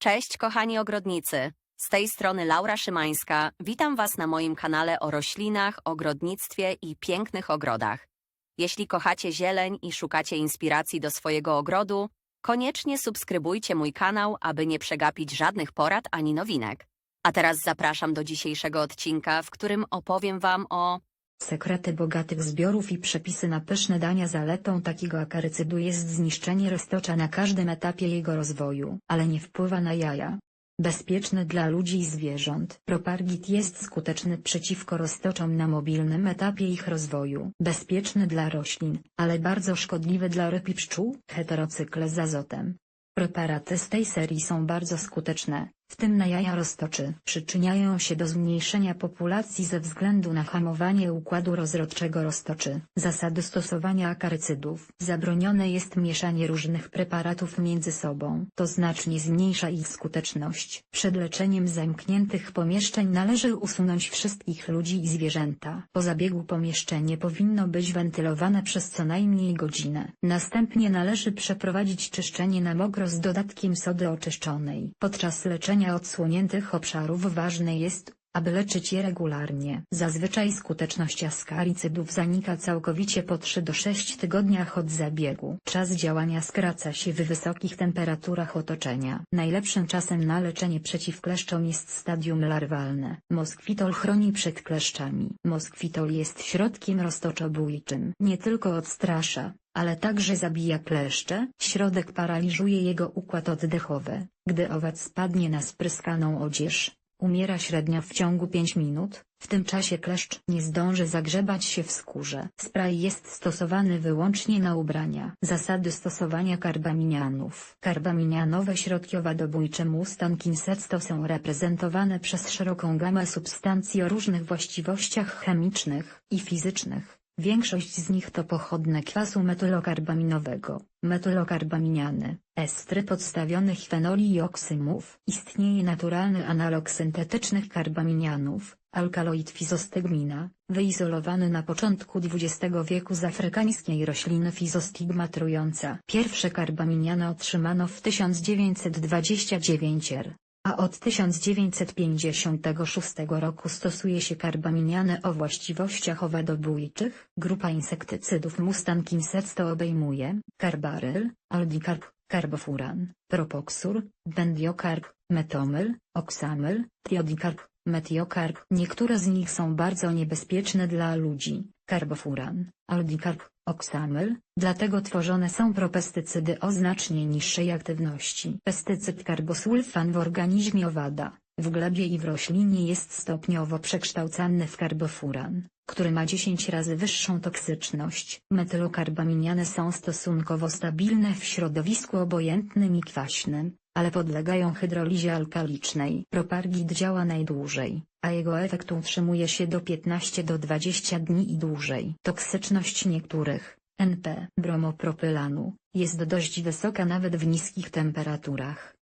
Cześć kochani ogrodnicy. Z tej strony Laura Szymańska. Witam Was na moim kanale o roślinach, ogrodnictwie i pięknych ogrodach. Jeśli kochacie zieleń i szukacie inspiracji do swojego ogrodu, koniecznie subskrybujcie mój kanał, aby nie przegapić żadnych porad ani nowinek. A teraz zapraszam do dzisiejszego odcinka, w którym opowiem Wam o Sekrety bogatych zbiorów i przepisy na pyszne dania zaletą takiego akarycydu jest zniszczenie roztocza na każdym etapie jego rozwoju, ale nie wpływa na jaja. Bezpieczny dla ludzi i zwierząt. Propargit jest skuteczny przeciwko roztoczom na mobilnym etapie ich rozwoju. Bezpieczny dla roślin, ale bardzo szkodliwy dla ryb i pszczół. Heterocykle z azotem. Preparaty z tej serii są bardzo skuteczne, w tym na jaja roztoczy. Przyczyniają się do zmniejszenia populacji ze względu na hamowanie układu rozrodczego roztoczy. Zasady stosowania akarycydów. Zabronione jest mieszanie różnych preparatów między sobą. To znacznie zmniejsza ich skuteczność. Przed leczeniem zamkniętych pomieszczeń należy usunąć wszystkich ludzi i zwierzęta. Po zabiegu pomieszczenie powinno być wentylowane przez co najmniej godzinę. Następnie należy przeprowadzić czyszczenie na mokro z dodatkiem sody oczyszczonej. Podczas leczenia odsłoniętych obszarów ważne jest, aby leczyć je regularnie. Zazwyczaj skuteczność askarycydów zanika całkowicie po 3 do 6 tygodniach od zabiegu. Czas działania skraca się w wysokich temperaturach otoczenia. Najlepszym czasem na leczenie przeciwkleszczom jest stadium larwalne. Moskwitol chroni przed kleszczami. Moskwitol jest środkiem roztoczobójczym. Nie tylko odstrasza, ale także zabija kleszcze. Środek paraliżuje jego układ oddechowy. Gdy owac spadnie na spryskaną odzież, Umiera średnio w ciągu 5 minut, w tym czasie kleszcz nie zdąży zagrzebać się w skórze. Spray jest stosowany wyłącznie na ubrania. Zasady stosowania karbaminianów. Karbaminianowe środki owadobójcze mustankinsetsto są reprezentowane przez szeroką gamę substancji o różnych właściwościach chemicznych i fizycznych. Większość z nich to pochodne kwasu metylokarbaminowego, metylokarbaminiany, estry podstawionych fenoli i oksymów. Istnieje naturalny analog syntetycznych karbaminianów, alkaloid fizostegmina, wyizolowany na początku XX wieku z afrykańskiej rośliny fizostigma trująca. Pierwsze karbaminiany otrzymano w 1929 r a od 1956 roku stosuje się karbaminiany o właściwościach owadobójczych. Grupa insektycydów mustankinsecto obejmuje karbaryl, aldikarb, karbofuran, propoxur, bendiokarb, metomyl, oksamyl, triodikarb, metiokarb. Niektóre z nich są bardzo niebezpieczne dla ludzi, karbofuran, aldikarb, oksamyl, dlatego tworzone są propestycydy o znacznie niższej aktywności. Pestycyd karbosulfan w organizmie owada, w glebie i w roślinie jest stopniowo przekształcany w karbofuran, który ma 10 razy wyższą toksyczność. Metylokarbaminiany są stosunkowo stabilne w środowisku obojętnym i kwaśnym, ale podlegają hydrolizie alkalicznej. Propargid działa najdłużej, a jego efekt utrzymuje się do 15 do 20 dni i dłużej. Toksyczność niektórych, NP, bromopropylanu, jest dość wysoka nawet w niskich temperaturach.